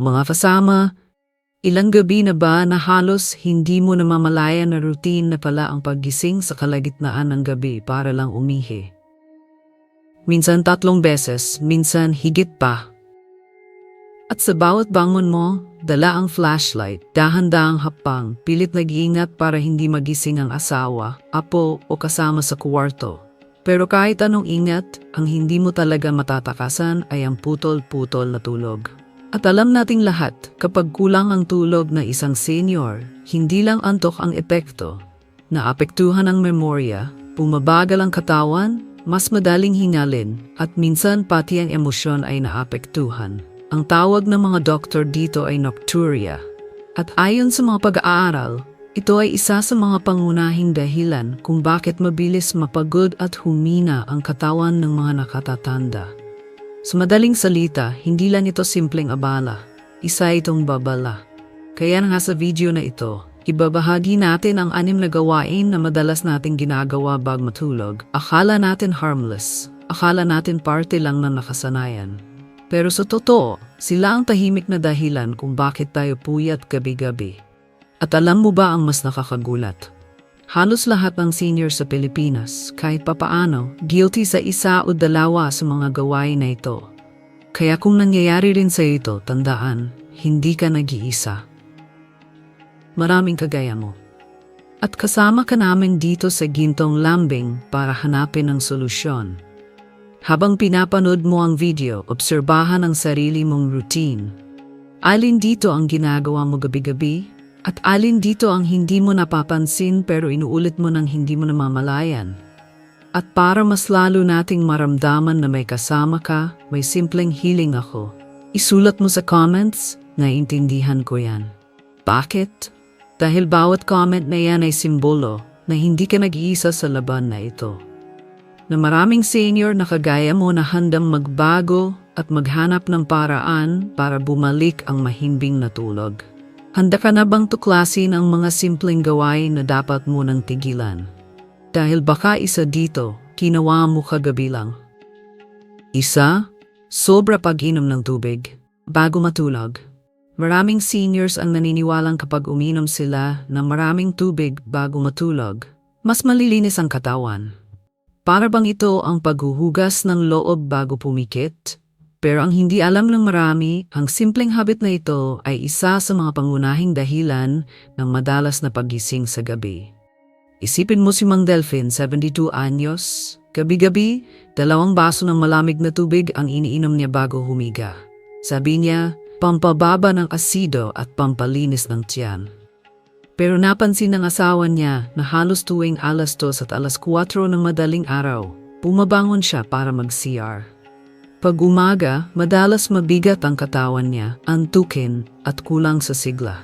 Mga kasama, ilang gabi na ba na halos hindi mo namamalayan na routine na pala ang paggising sa kalagitnaan ng gabi para lang umihi? Minsan tatlong beses, minsan higit pa. At sa bawat bangon mo, dala ang flashlight, dahan-dahang hapang, pilit nag-iingat para hindi magising ang asawa, apo o kasama sa kwarto. Pero kahit anong ingat, ang hindi mo talaga matatakasan ay ang putol-putol na tulog. At alam nating lahat, kapag kulang ang tulog na isang senior, hindi lang antok ang epekto. Naapektuhan ang memorya, pumabagal ang katawan, mas madaling hingalin, at minsan pati ang emosyon ay naapektuhan. Ang tawag ng mga doktor dito ay nocturia. At ayon sa mga pag-aaral, ito ay isa sa mga pangunahing dahilan kung bakit mabilis mapagod at humina ang katawan ng mga nakatatanda. Sa madaling salita, hindi lang ito simpleng abala. Isa itong babala. Kaya nga sa video na ito, ibabahagi natin ang anim na gawain na madalas nating ginagawa bago matulog. Akala natin harmless. Akala natin parte lang ng nakasanayan. Pero sa totoo, sila ang tahimik na dahilan kung bakit tayo puyat gabi-gabi. At alam mo ba ang mas nakakagulat? Halos lahat ng senior sa Pilipinas, kahit papaano, guilty sa isa o dalawa sa mga gawain na ito. Kaya kung nangyayari rin sa ito, tandaan, hindi ka nag-iisa. Maraming kagaya mo. At kasama ka namin dito sa Gintong Lambing para hanapin ang solusyon. Habang pinapanood mo ang video, obserbahan ang sarili mong routine. Alin dito ang ginagawa mo gabi-gabi? At alin dito ang hindi mo napapansin pero inuulit mo nang hindi mo namamalayan? At para mas lalo nating maramdaman na may kasama ka, may simpleng healing ako. Isulat mo sa comments, naiintindihan ko yan. Bakit? Dahil bawat comment na yan ay simbolo na hindi ka nag-iisa sa laban na ito na maraming senior na kagaya mo na handang magbago at maghanap ng paraan para bumalik ang mahimbing na tulog. Handa ka na bang tuklasin ang mga simpleng gawain na dapat mo nang tigilan? Dahil baka isa dito, kinawa mo kagabi lang. Isa, sobra pag-inom ng tubig bago matulog. Maraming seniors ang naniniwalang kapag uminom sila ng maraming tubig bago matulog, mas malilinis ang katawan. Para bang ito ang paghuhugas ng loob bago pumikit? Pero ang hindi alam ng marami, ang simpleng habit na ito ay isa sa mga pangunahing dahilan ng madalas na pagising sa gabi. Isipin mo si Mang Delphin, 72 anyos. Gabi-gabi, dalawang baso ng malamig na tubig ang iniinom niya bago humiga. Sabi niya, pampababa ng asido at pampalinis ng tiyan. Pero napansin ng asawa niya na halos tuwing alas 2 at alas 4 ng madaling araw, bumabangon siya para mag-CR. Pag umaga, madalas mabigat ang katawan niya, antukin at kulang sa sigla.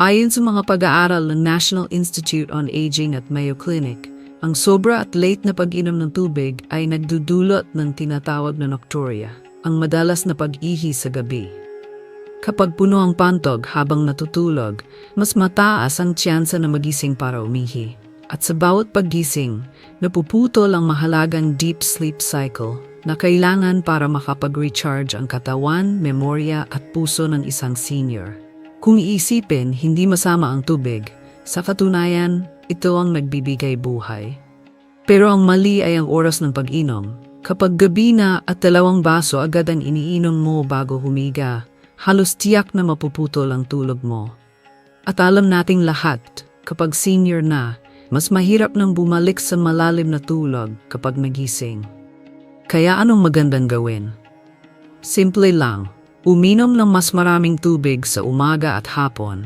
Ayon sa mga pag-aaral ng National Institute on Aging at Mayo Clinic, ang sobra at late na pag-inom ng tubig ay nagdudulot ng tinatawag na nocturia, ang madalas na pag-ihi sa gabi. Kapag puno ang pantog habang natutulog, mas mataas ang tsansa na magising para umihi. At sa bawat paggising, napuputol ang mahalagang deep sleep cycle na kailangan para makapag-recharge ang katawan, memorya at puso ng isang senior. Kung iisipin, hindi masama ang tubig. Sa katunayan, ito ang nagbibigay buhay. Pero ang mali ay ang oras ng pag-inom. Kapag gabi na at dalawang baso agad ang iniinom mo bago humiga, halos tiyak na mapuputol ang tulog mo. At alam nating lahat, kapag senior na, mas mahirap nang bumalik sa malalim na tulog kapag nagising. Kaya anong magandang gawin? Simple lang, uminom ng mas maraming tubig sa umaga at hapon.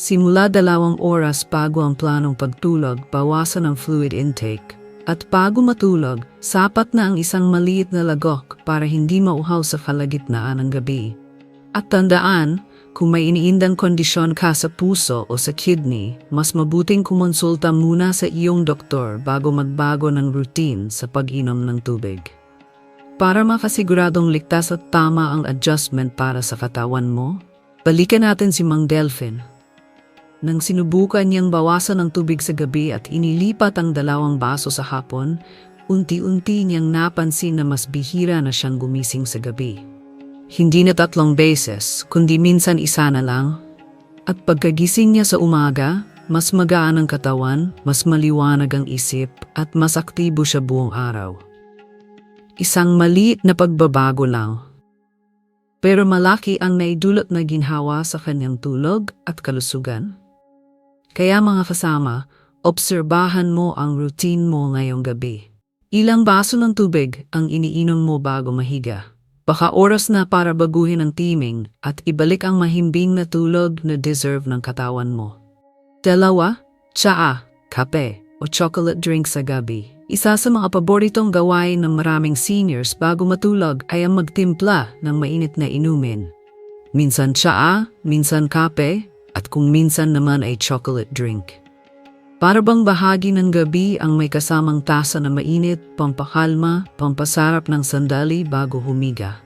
Simula dalawang oras bago ang planong pagtulog, bawasan ang fluid intake. At bago matulog, sapat na ang isang maliit na lagok para hindi mauhaw sa kalagitnaan ng gabi. At tandaan, kung may iniindang kondisyon ka sa puso o sa kidney, mas mabuting kumonsulta muna sa iyong doktor bago magbago ng routine sa pag-inom ng tubig. Para makasiguradong ligtas at tama ang adjustment para sa katawan mo, balikan natin si Mang Delphin. Nang sinubukan niyang bawasan ang tubig sa gabi at inilipat ang dalawang baso sa hapon, unti-unti niyang napansin na mas bihira na siyang gumising sa gabi. Hindi na tatlong beses, kundi minsan isa na lang. At pagkagising niya sa umaga, mas magaan ang katawan, mas maliwanag ang isip, at mas aktibo siya buong araw. Isang maliit na pagbabago lang. Pero malaki ang naidulot na ginhawa sa kanyang tulog at kalusugan. Kaya mga kasama, obserbahan mo ang routine mo ngayong gabi. Ilang baso ng tubig ang iniinom mo bago mahiga. Baka oras na para baguhin ang timing at ibalik ang mahimbing na tulog na deserve ng katawan mo. Dalawa, tsaa, kape, o chocolate drink sa gabi. Isa sa mga paboritong gawain ng maraming seniors bago matulog ay ang magtimpla ng mainit na inumin. Minsan tsaa, minsan kape, at kung minsan naman ay chocolate drink. Para bang bahagi ng gabi ang may kasamang tasa na mainit, pampakalma, pampasarap ng sandali bago humiga.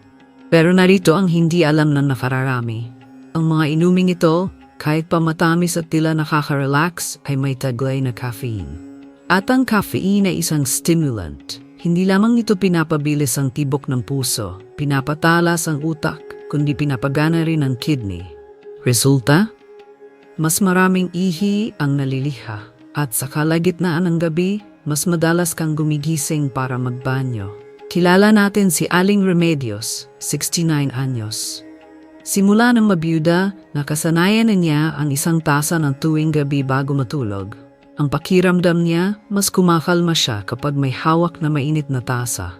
Pero narito ang hindi alam ng nakararami. Ang mga inuming ito, kahit pa matamis at tila nakaka-relax, ay may taglay na caffeine. At ang caffeine ay isang stimulant. Hindi lamang ito pinapabilis ang tibok ng puso, pinapatalas ang utak, kundi pinapagana rin ang kidney. Resulta? Mas maraming ihi ang naliliha at sa kalagitnaan ng gabi, mas madalas kang gumigising para magbanyo. Kilala natin si Aling Remedios, 69 anyos. Simula ng mabiyuda, nakasanayan na niya ang isang tasa ng tuwing gabi bago matulog. Ang pakiramdam niya, mas kumakalma siya kapag may hawak na mainit na tasa.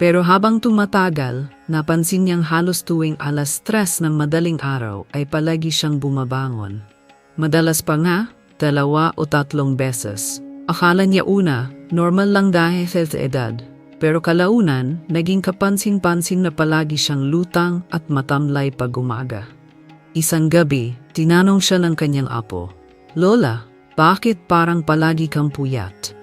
Pero habang tumatagal, napansin niyang halos tuwing alas tres ng madaling araw ay palagi siyang bumabangon. Madalas pa nga, dalawa o tatlong beses. Akala niya una, normal lang dahil sa edad. Pero kalaunan, naging kapansin-pansin na palagi siyang lutang at matamlay pag umaga. Isang gabi, tinanong siya ng kanyang apo, Lola, bakit parang palagi kang puyat?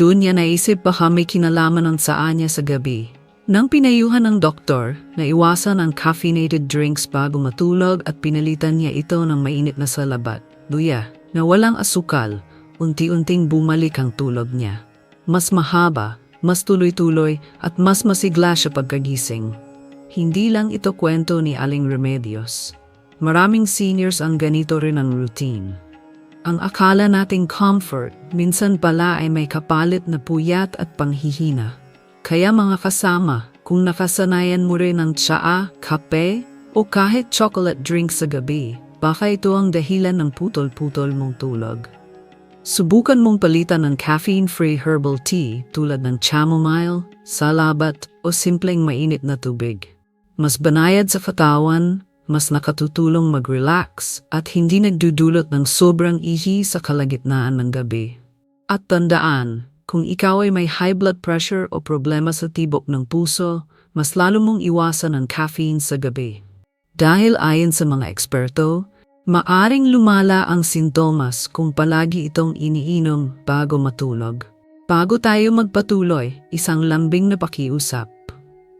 Doon niya naisip baka may kinalaman ang saa niya sa gabi. Nang pinayuhan ng doktor na iwasan ang caffeinated drinks bago matulog at pinalitan niya ito ng mainit na salabat, luya, na walang asukal, unti-unting bumalik ang tulog niya. Mas mahaba, mas tuloy-tuloy at mas masigla siya pagkagising. Hindi lang ito kwento ni Aling Remedios. Maraming seniors ang ganito rin ang routine. Ang akala nating comfort, minsan pala ay may kapalit na puyat at panghihina. Kaya mga kasama, kung nakasanayan mo rin ng tsaa, kape, o kahit chocolate drink sa gabi, baka ito ang dahilan ng putol-putol mong tulog. Subukan mong palitan ng caffeine-free herbal tea tulad ng chamomile, salabat o simpleng mainit na tubig. Mas banayad sa katawan, mas nakatutulong mag-relax at hindi nagdudulot ng sobrang ihi sa kalagitnaan ng gabi. At tandaan, kung ikaw ay may high blood pressure o problema sa tibok ng puso, mas lalo mong iwasan ang caffeine sa gabi. Dahil ayon sa mga eksperto, maaring lumala ang sintomas kung palagi itong iniinom bago matulog. Bago tayo magpatuloy, isang lambing na pakiusap.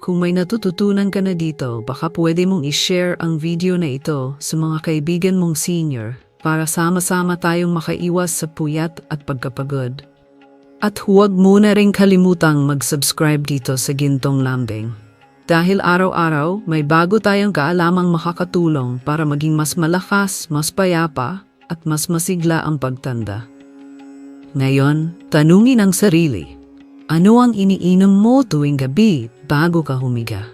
Kung may natututunan ka na dito, baka pwede mong i-share ang video na ito sa mga kaibigan mong senior para sama-sama tayong makaiwas sa puyat at pagkapagod. At huwag muna rin kalimutang mag-subscribe dito sa Gintong Lambing. Dahil araw-araw may bago tayong kaalamang makakatulong para maging mas malakas, mas payapa, at mas masigla ang pagtanda. Ngayon, tanungin ang sarili. Ano ang iniinom mo tuwing gabi bago ka humiga?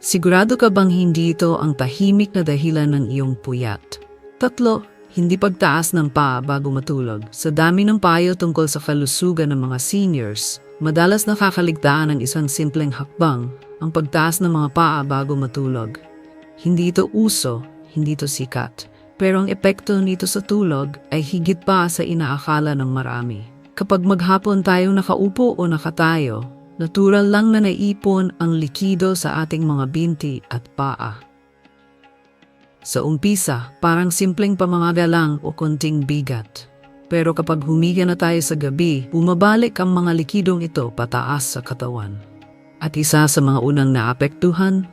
Sigurado ka bang hindi ito ang tahimik na dahilan ng iyong puyat? Tatlo, hindi pagtaas ng paa bago matulog. Sa dami ng payo tungkol sa kalusugan ng mga seniors, madalas nakakaligtaan ng isang simpleng hakbang, ang pagtaas ng mga paa bago matulog. Hindi ito uso, hindi ito sikat. Pero ang epekto nito sa tulog ay higit pa sa inaakala ng marami. Kapag maghapon tayong nakaupo o nakatayo, natural lang na naipon ang likido sa ating mga binti at paa. Sa umpisa, parang simpleng pamamaga lang o konting bigat. Pero kapag humiga na tayo sa gabi, bumabalik ang mga likidong ito pataas sa katawan. At isa sa mga unang naapektuhan,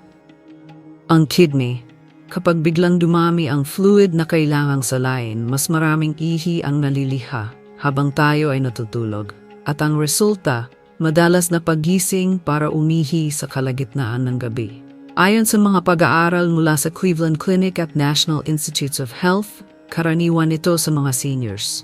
ang kidney. Kapag biglang dumami ang fluid na kailangang salain, mas maraming ihi ang naliliha habang tayo ay natutulog. At ang resulta, madalas na pagising para umihi sa kalagitnaan ng gabi. Ayon sa mga pag-aaral mula sa Cleveland Clinic at National Institutes of Health, karaniwan ito sa mga seniors.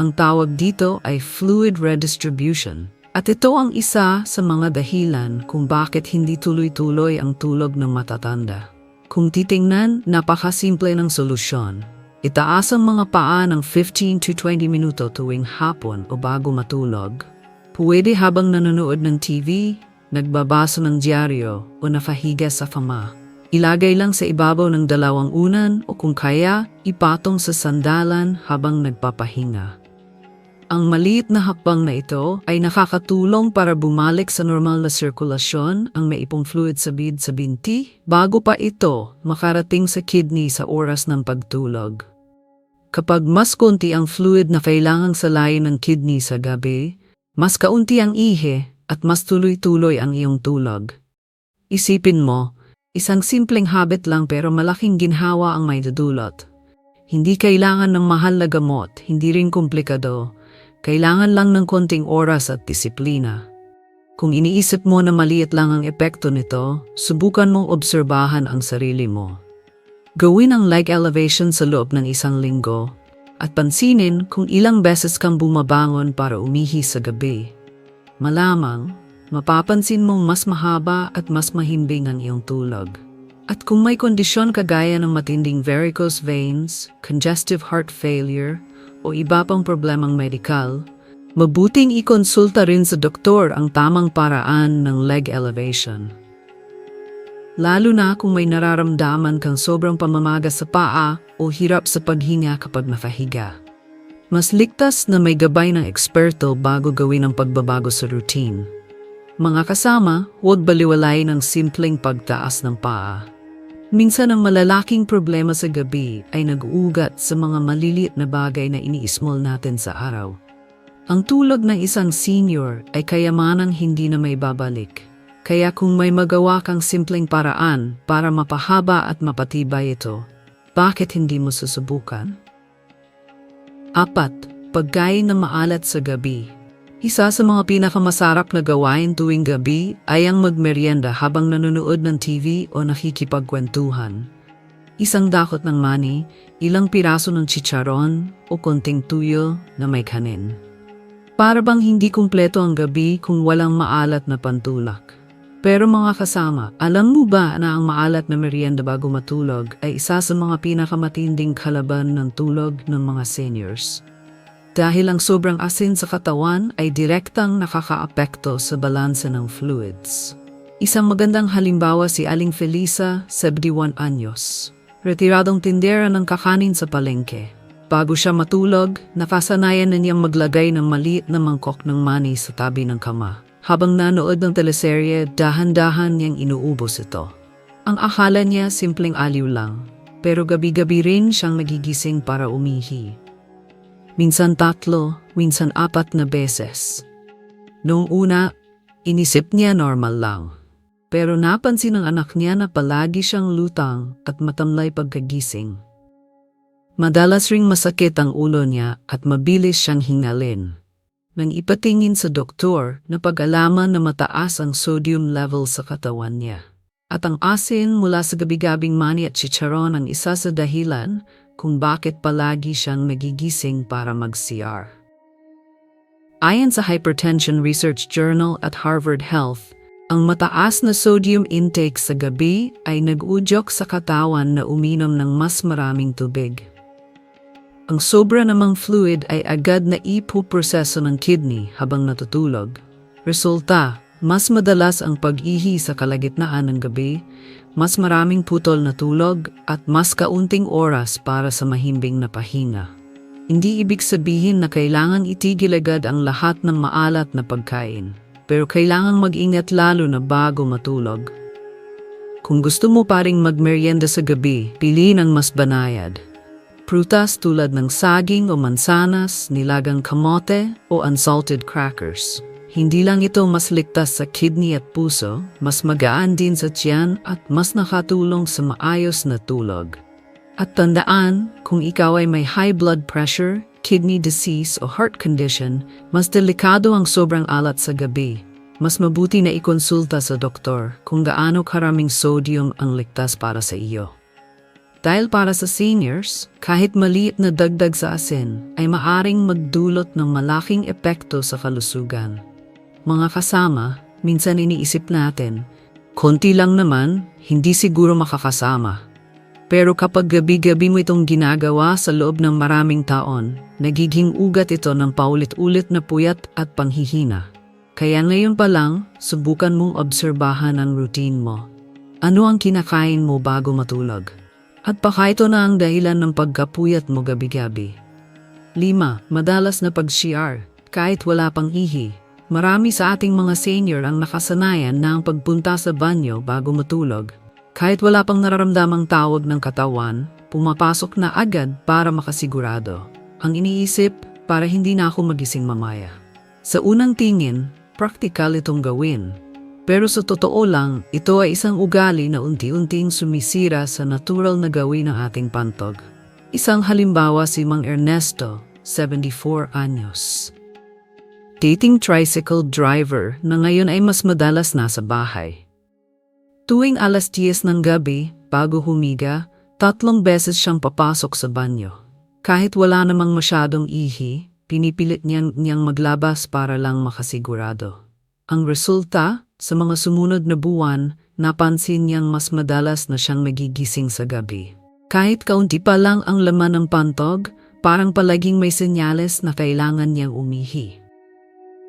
Ang tawag dito ay fluid redistribution. At ito ang isa sa mga dahilan kung bakit hindi tuloy-tuloy ang tulog ng matatanda. Kung titingnan, napakasimple ng solusyon. Itaas ang mga paa ng 15 to 20 minuto tuwing hapon o bago matulog. Pwede habang nanonood ng TV, nagbabasa ng dyaryo o nafahiga sa fama. Ilagay lang sa ibabaw ng dalawang unan o kung kaya, ipatong sa sandalan habang nagpapahinga. Ang maliit na hakbang na ito ay nakakatulong para bumalik sa normal na sirkulasyon ang maipong fluid sa bid sa binti bago pa ito makarating sa kidney sa oras ng pagtulog. Kapag mas konti ang fluid na kailangang salayin ng kidney sa gabi, mas kaunti ang ihe at mas tuloy-tuloy ang iyong tulog. Isipin mo, isang simpleng habit lang pero malaking ginhawa ang may dudulot. Hindi kailangan ng mahal na gamot, hindi rin komplikado, kailangan lang ng konting oras at disiplina. Kung iniisip mo na maliit lang ang epekto nito, subukan mong obserbahan ang sarili mo. Gawin ang leg elevation sa loob ng isang linggo at pansinin kung ilang beses kang bumabangon para umihi sa gabi. Malamang, mapapansin mong mas mahaba at mas mahimbing ang iyong tulog. At kung may kondisyon kagaya ng matinding varicose veins, congestive heart failure, o iba pang problemang medikal, mabuting ikonsulta rin sa doktor ang tamang paraan ng leg elevation. Lalo na kung may nararamdaman kang sobrang pamamaga sa paa o hirap sa paghinga kapag nafahiga. Mas ligtas na may gabay ng eksperto bago gawin ang pagbabago sa routine. Mga kasama, huwag baliwalay ng simpleng pagtaas ng paa. Minsan ang malalaking problema sa gabi ay nag-uugat sa mga maliliit na bagay na iniismol natin sa araw. Ang tulog ng isang senior ay kayamanang hindi na may babalik. Kaya kung may magawa kang simpleng paraan para mapahaba at mapatibay ito, bakit hindi mo susubukan? Apat, pagkain na maalat sa gabi isa sa mga pinakamasarap na gawain tuwing gabi ay ang magmeryenda habang nanonood ng TV o nakikipagkwentuhan. Isang dakot ng mani, ilang piraso ng chicharon o konting tuyo na may kanin. Para bang hindi kumpleto ang gabi kung walang maalat na pantulak. Pero mga kasama, alam mo ba na ang maalat na merienda bago matulog ay isa sa mga pinakamatinding kalaban ng tulog ng mga seniors? dahil ang sobrang asin sa katawan ay direktang nakakaapekto sa balanse ng fluids. Isang magandang halimbawa si Aling Felisa, 71 anyos. Retiradong tindera ng kakanin sa palengke. Bago siya matulog, nakasanayan na niyang maglagay ng maliit na mangkok ng mani sa tabi ng kama. Habang nanood ng teleserye, dahan-dahan niyang inuubos ito. Ang akala niya simpleng aliw lang, pero gabi-gabi rin siyang nagigising para umihi minsan tatlo, minsan apat na beses. Noong una, inisip niya normal lang. Pero napansin ng anak niya na palagi siyang lutang at matamlay pagkagising. Madalas ring masakit ang ulo niya at mabilis siyang hingalin. Nang ipatingin sa doktor na pag-alaman na mataas ang sodium level sa katawan niya. At ang asin mula sa gabigabing mani at chicharon ang isa sa dahilan kung bakit palagi siyang nagigising para mag-CR. Ayon sa Hypertension Research Journal at Harvard Health, ang mataas na sodium intake sa gabi ay nag-udyok sa katawan na uminom ng mas maraming tubig. Ang sobra namang fluid ay agad na ipuproseso ng kidney habang natutulog. Resulta, mas madalas ang pag-ihi sa kalagitnaan ng gabi mas maraming putol na tulog at mas kaunting oras para sa mahimbing na pahinga. Hindi ibig sabihin na kailangan itigil agad ang lahat ng maalat na pagkain, pero kailangang mag-ingat lalo na bago matulog. Kung gusto mo paring magmeryenda sa gabi, pili ng mas banayad. Prutas tulad ng saging o mansanas, nilagang kamote o unsalted crackers. Hindi lang ito mas ligtas sa kidney at puso, mas magaan din sa tiyan at mas nakatulong sa maayos na tulog. At tandaan, kung ikaw ay may high blood pressure, kidney disease o heart condition, mas delikado ang sobrang alat sa gabi. mas mabuti na ikonsulta sa doktor kung gaano karaming sodium ang ligtas para sa iyo. Dahil para sa seniors, kahit maliit na dagdag sa asin ay maaring magdulot ng malaking epekto sa kalusugan. Mga kasama, minsan iniisip natin, konti lang naman, hindi siguro makakasama. Pero kapag gabi-gabi mo itong ginagawa sa loob ng maraming taon, nagiging ugat ito ng paulit-ulit na puyat at panghihina. Kaya ngayon pa lang, subukan mong obserbahan ang routine mo. Ano ang kinakain mo bago matulog? At baka ito na ang dahilan ng pagkapuyat mo gabi-gabi. 5. Madalas na pag-CR, kahit wala pang ihi. Marami sa ating mga senior ang nakasanayan na ang pagpunta sa banyo bago matulog kahit wala pang nararamdamang tawag ng katawan, pumapasok na agad para makasigurado. Ang iniisip, para hindi na ako magising mamaya. Sa unang tingin, praktikal itong gawin. Pero sa totoo lang, ito ay isang ugali na unti-unting sumisira sa natural na gawin ng ating pantog. Isang halimbawa si Mang Ernesto, 74 anyos. Dating tricycle driver na ngayon ay mas madalas nasa bahay. Tuwing alas 10 ng gabi, bago humiga, tatlong beses siyang papasok sa banyo. Kahit wala namang masyadong ihi, pinipilit niyang, niyang maglabas para lang makasigurado. Ang resulta, sa mga sumunod na buwan, napansin niyang mas madalas na siyang magigising sa gabi. Kahit kaunti pa lang ang laman ng pantog, parang palaging may senyales na kailangan niyang umihi.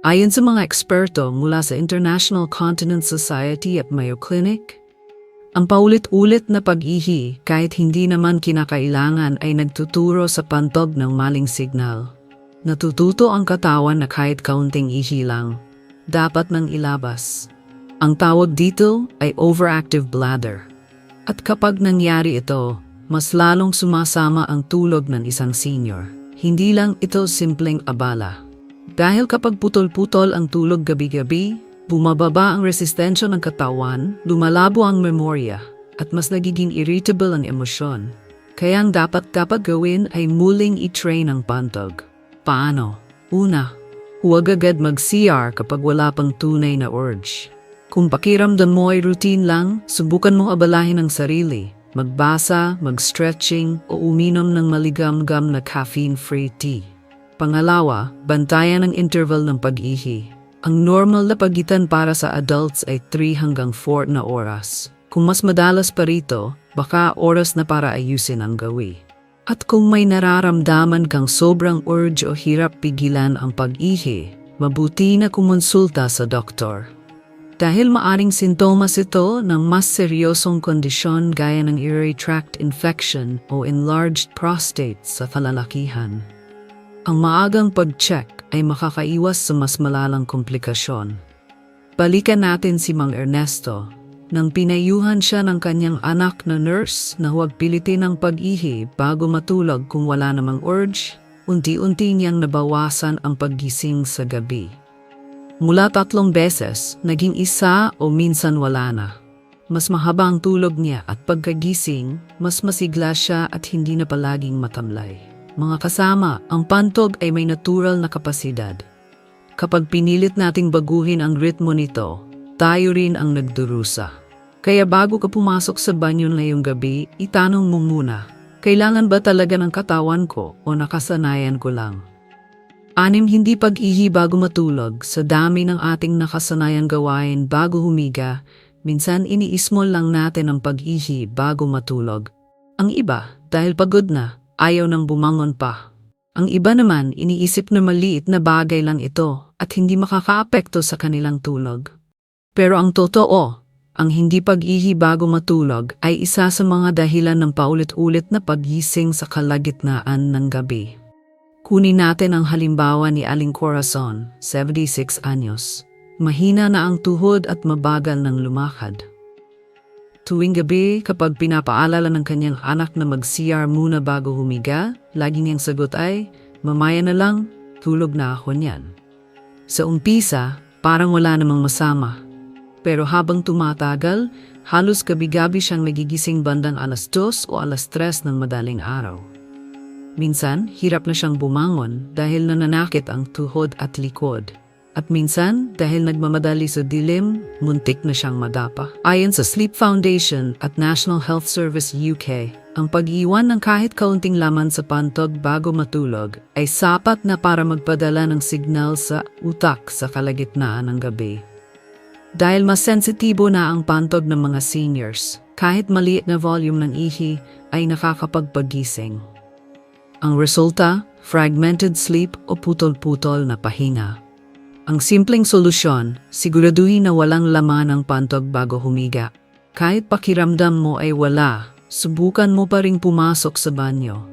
Ayon sa mga eksperto mula sa International Continence Society at Mayo Clinic, ang paulit-ulit na pag-ihi kahit hindi naman kinakailangan ay nagtuturo sa pantog ng maling signal. Natututo ang katawan na kahit kaunting ihi lang, dapat nang ilabas. Ang tawag dito ay overactive bladder. At kapag nangyari ito, mas lalong sumasama ang tulog ng isang senior. Hindi lang ito simpleng abala. Dahil kapag putol-putol ang tulog gabi-gabi, bumababa ang resistensya ng katawan, lumalabo ang memorya, at mas nagiging irritable ang emosyon. Kaya ang dapat dapat gawin ay muling i-train ang pantog. Paano? Una, huwag agad mag-CR kapag wala pang tunay na urge. Kung pakiramdam mo ay routine lang, subukan mong abalahin ang sarili. Magbasa, mag-stretching, o uminom ng maligam-gam na caffeine-free tea. Pangalawa, bantayan ang interval ng pag-ihi. Ang normal na pagitan para sa adults ay 3 hanggang 4 na oras. Kung mas madalas pa rito, baka oras na para ayusin ang gawi. At kung may nararamdaman kang sobrang urge o hirap pigilan ang pag-ihi, mabuti na kumonsulta sa doktor. Dahil maaring sintomas ito ng mas seryosong kondisyon gaya ng urinary tract infection o enlarged prostate sa kalalakihan. Ang maagang pag-check ay makakaiwas sa mas malalang komplikasyon. Balikan natin si Mang Ernesto. Nang pinayuhan siya ng kanyang anak na nurse na huwag pilitin ang pag-ihi bago matulog kung wala namang urge, unti-unti niyang nabawasan ang paggising sa gabi. Mula tatlong beses, naging isa o minsan wala na. Mas mahaba ang tulog niya at pagkagising, mas masigla siya at hindi na palaging matamlay. Mga kasama, ang pantog ay may natural na kapasidad. Kapag pinilit nating baguhin ang ritmo nito, tayo rin ang nagdurusa. Kaya bago ka pumasok sa banyo ngayong gabi, itanong mo muna, kailangan ba talaga ng katawan ko o nakasanayan ko lang? Anim hindi pag-ihi bago matulog sa dami ng ating nakasanayang gawain bago humiga, minsan iniismol lang natin ang pag-ihi bago matulog. Ang iba, dahil pagod na, ayaw nang bumangon pa. Ang iba naman iniisip na maliit na bagay lang ito at hindi makakaapekto sa kanilang tulog. Pero ang totoo, ang hindi pag-ihi bago matulog ay isa sa mga dahilan ng paulit-ulit na paggising sa kalagitnaan ng gabi. Kunin natin ang halimbawa ni Aling Corazon, 76 anyos. Mahina na ang tuhod at mabagal ng lumakad. Tuwing gabi, kapag pinapaalala ng kanyang anak na mag-CR muna bago humiga, lagi niyang sagot ay, mamaya na lang, tulog na ako niyan. Sa umpisa, parang wala namang masama. Pero habang tumatagal, halos gabi-gabi siyang nagigising bandang alas dos o alas tres ng madaling araw. Minsan, hirap na siyang bumangon dahil nananakit ang tuhod at likod. At minsan, dahil nagmamadali sa dilim, muntik na siyang madapa. Ayon sa Sleep Foundation at National Health Service UK, ang pag-iwan ng kahit kaunting laman sa pantog bago matulog ay sapat na para magpadala ng signal sa utak sa kalagitnaan ng gabi. Dahil mas sensitibo na ang pantog ng mga seniors, kahit maliit na volume ng ihi ay nakakapagpagising. Ang resulta, fragmented sleep o putol-putol na pahinga. Ang simpleng solusyon, siguraduhin na walang laman ang pantog bago humiga. Kahit pakiramdam mo ay wala, subukan mo pa ring pumasok sa banyo.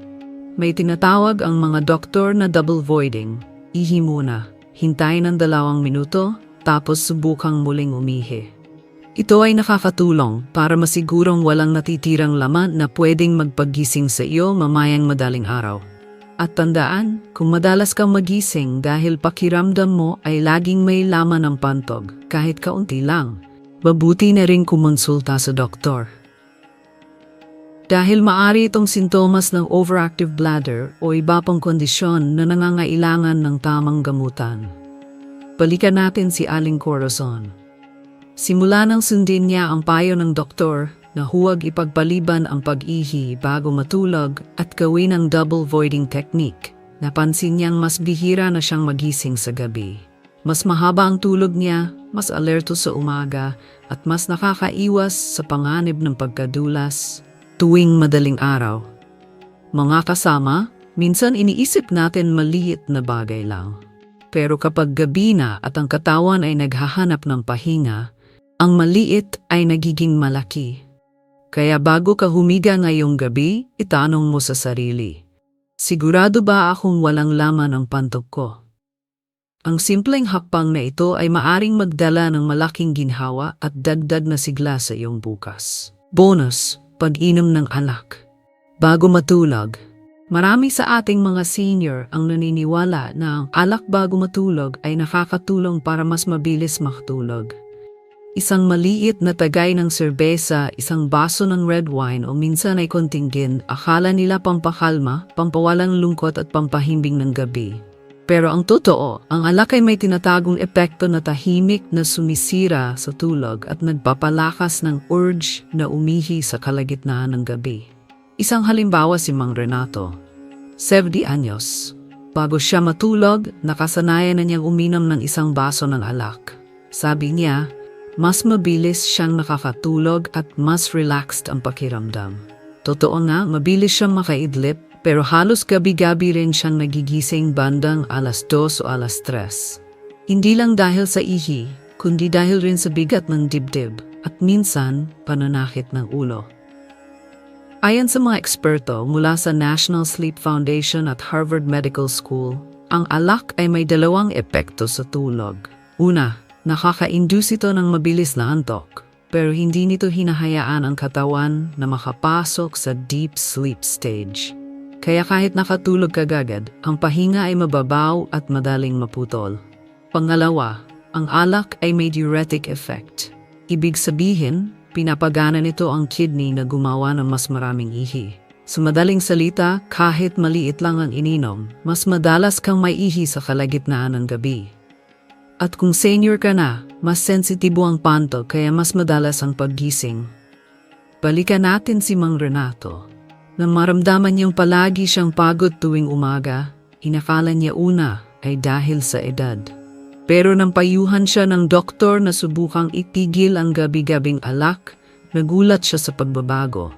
May tinatawag ang mga doktor na double voiding. Ihi muna, hintayin ng dalawang minuto, tapos subukang muling umihi. Ito ay nakakatulong para masigurong walang natitirang laman na pwedeng magpagising sa iyo mamayang madaling araw. At tandaan, kung madalas kang magising dahil pakiramdam mo ay laging may laman ng pantog, kahit kaunti lang, mabuti na rin kumonsulta sa doktor. Dahil maari itong sintomas ng overactive bladder o iba pang kondisyon na nangangailangan ng tamang gamutan. Balikan natin si Aling Corazon. Simula nang sundin niya ang payo ng doktor na huwag ipagpaliban ang pag-ihi bago matulog at gawin ang double voiding technique. Napansin niyang mas bihira na siyang magising sa gabi. Mas mahaba ang tulog niya, mas alerto sa umaga, at mas nakakaiwas sa panganib ng pagkadulas tuwing madaling araw. Mga kasama, minsan iniisip natin maliit na bagay lang. Pero kapag gabi na at ang katawan ay naghahanap ng pahinga, ang maliit ay nagiging malaki. Kaya bago ka humiga ngayong gabi, itanong mo sa sarili, Sigurado ba akong walang laman ang pantog ko? Ang simpleng hakbang na ito ay maaring magdala ng malaking ginhawa at dagdag na sigla sa iyong bukas. Bonus, pag-inom ng alak. Bago matulog, marami sa ating mga senior ang naniniwala na ang alak bago matulog ay nakakatulong para mas mabilis makatulog. Isang maliit na tagay ng serbesa, isang baso ng red wine o minsan ay konting gin, akala nila pampakalma, pampawalang lungkot at pampahimbing ng gabi. Pero ang totoo, ang alak ay may tinatagong epekto na tahimik na sumisira sa tulog at nagpapalakas ng urge na umihi sa kalagitnaan ng gabi. Isang halimbawa si Mang Renato. 70 anyos. Bago siya matulog, nakasanayan na niyang uminom ng isang baso ng alak. Sabi niya, mas mabilis siyang nakakatulog at mas relaxed ang pakiramdam. Totoo nga, mabilis siyang makaidlip pero halos gabi-gabi rin siyang nagigising bandang alas 2 o alas 3. Hindi lang dahil sa ihi, kundi dahil rin sa bigat ng dibdib at minsan pananakit ng ulo. Ayon sa mga eksperto mula sa National Sleep Foundation at Harvard Medical School, ang alak ay may dalawang epekto sa tulog. Una, Nakaka-induce ito ng mabilis na antok, pero hindi nito hinahayaan ang katawan na makapasok sa deep sleep stage. Kaya kahit nakatulog ka gagad, ang pahinga ay mababaw at madaling maputol. Pangalawa, ang alak ay may diuretic effect. Ibig sabihin, pinapagana nito ang kidney na gumawa ng mas maraming ihi. Sa madaling salita, kahit maliit lang ang ininom, mas madalas kang may ihi sa kalagitnaan ng gabi. At kung senior ka na, mas sensitibo ang panto kaya mas madalas ang paggising. Balikan natin si Mang Renato. Nang maramdaman niyang palagi siyang pagod tuwing umaga, inakala niya una ay dahil sa edad. Pero nang payuhan siya ng doktor na subukang itigil ang gabi-gabing alak, nagulat siya sa pagbabago.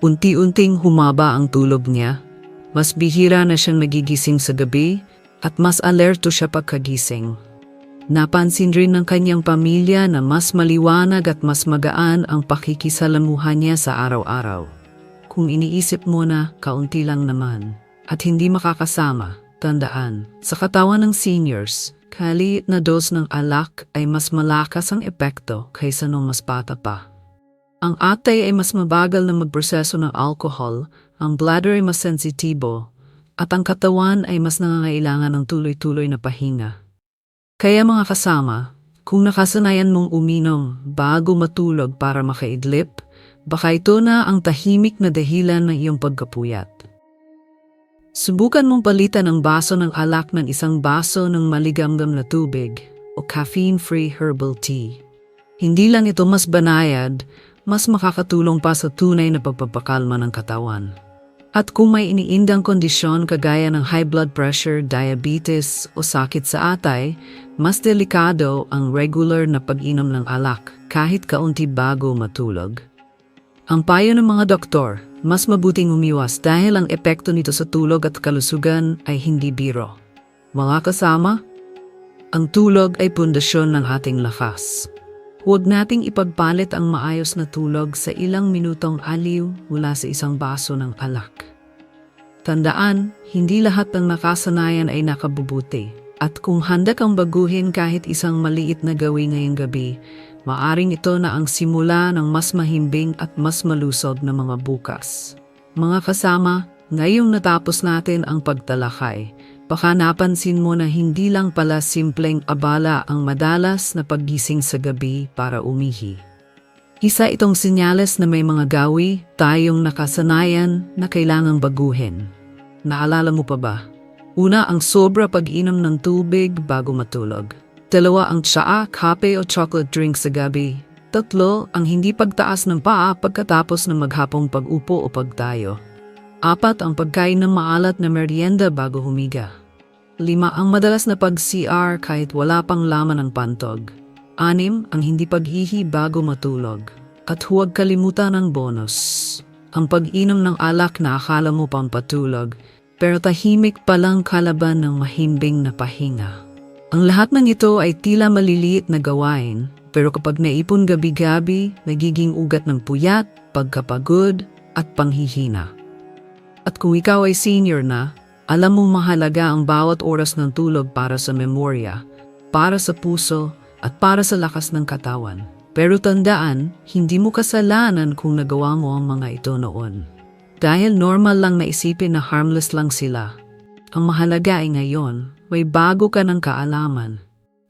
Unti-unting humaba ang tulog niya. Mas bihira na siyang nagigising sa gabi at mas alerto siya pagkagising. Napansin rin ng kanyang pamilya na mas maliwanag at mas magaan ang pakikisalamuhan niya sa araw-araw. Kung iniisip mo na kaunti lang naman at hindi makakasama, tandaan, sa katawan ng seniors, kaliit na dose ng alak ay mas malakas ang epekto kaysa nung mas bata pa. Ang atay ay mas mabagal na magproseso ng alcohol, ang bladder ay mas sensitibo, at ang katawan ay mas nangangailangan ng tuloy-tuloy na pahinga. Kaya mga kasama, kung nakasanayan mong uminom bago matulog para makaidlip, baka ito na ang tahimik na dahilan ng iyong pagkapuyat. Subukan mong palitan ang baso ng alak ng isang baso ng maligamgam na tubig o caffeine-free herbal tea. Hindi lang ito mas banayad, mas makakatulong pa sa tunay na pagpapakalma ng katawan. At kung may iniindang kondisyon kagaya ng high blood pressure, diabetes o sakit sa atay, mas delikado ang regular na pag-inom ng alak kahit kaunti bago matulog. Ang payo ng mga doktor, mas mabuting umiwas dahil ang epekto nito sa tulog at kalusugan ay hindi biro. Mga kasama, ang tulog ay pundasyon ng ating lakas. Huwag nating ipagpalit ang maayos na tulog sa ilang minutong aliw mula sa isang baso ng alak. Tandaan, hindi lahat ng nakasanayan ay nakabubuti. At kung handa kang baguhin kahit isang maliit na gawin ngayong gabi, maaring ito na ang simula ng mas mahimbing at mas malusog na mga bukas. Mga kasama, ngayong natapos natin ang pagtalakay, baka napansin mo na hindi lang pala simpleng abala ang madalas na paggising sa gabi para umihi. Isa itong senyales na may mga gawi tayong nakasanayan na kailangang baguhin. Naalala mo pa ba? Una ang sobra pag-inom ng tubig bago matulog. Dalawa ang tsaa, kape o chocolate drink sa gabi. Tatlo ang hindi pagtaas ng paa pagkatapos ng maghapong pag-upo o pagtayo. Apat ang pagkain ng maalat na merienda bago humiga. Lima ang madalas na pag-CR kahit wala pang laman ng pantog. Anim ang hindi paghihi bago matulog. At huwag kalimutan ang bonus. Ang pag-inom ng alak na akala mo pampatulog, pero tahimik palang kalaban ng mahimbing na pahinga. Ang lahat ng ito ay tila maliliit na gawain, pero kapag naipon gabi-gabi, nagiging ugat ng puyat, pagkapagod, at panghihina. At kung ikaw ay senior na, alam mo mahalaga ang bawat oras ng tulog para sa memorya, para sa puso, at para sa lakas ng katawan. Pero tandaan, hindi mo kasalanan kung nagawa mo ang mga ito noon. Dahil normal lang na isipin na harmless lang sila. Ang mahalaga ay ngayon, may bago ka ng kaalaman.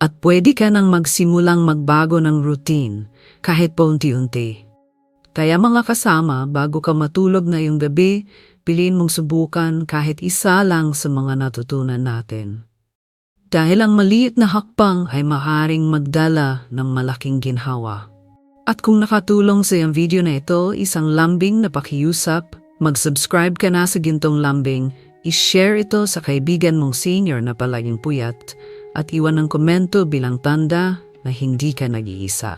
At pwede ka nang magsimulang magbago ng routine, kahit paunti-unti. Kaya mga kasama, bago ka matulog na yung gabi, piliin mong subukan kahit isa lang sa mga natutunan natin. Dahil ang maliit na hakbang ay maaaring magdala ng malaking ginhawa. At kung nakatulong sa iyong video na ito, isang lambing na pakiusap, mag-subscribe ka na sa Gintong Lambing, i-share ito sa kaibigan mong senior na palaging puyat, at iwan ng komento bilang tanda na hindi ka nag-iisa.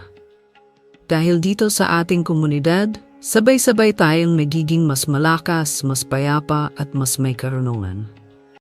Dahil dito sa ating komunidad, Sabay-sabay tayong nagiging mas malakas, mas payapa at mas may karunungan.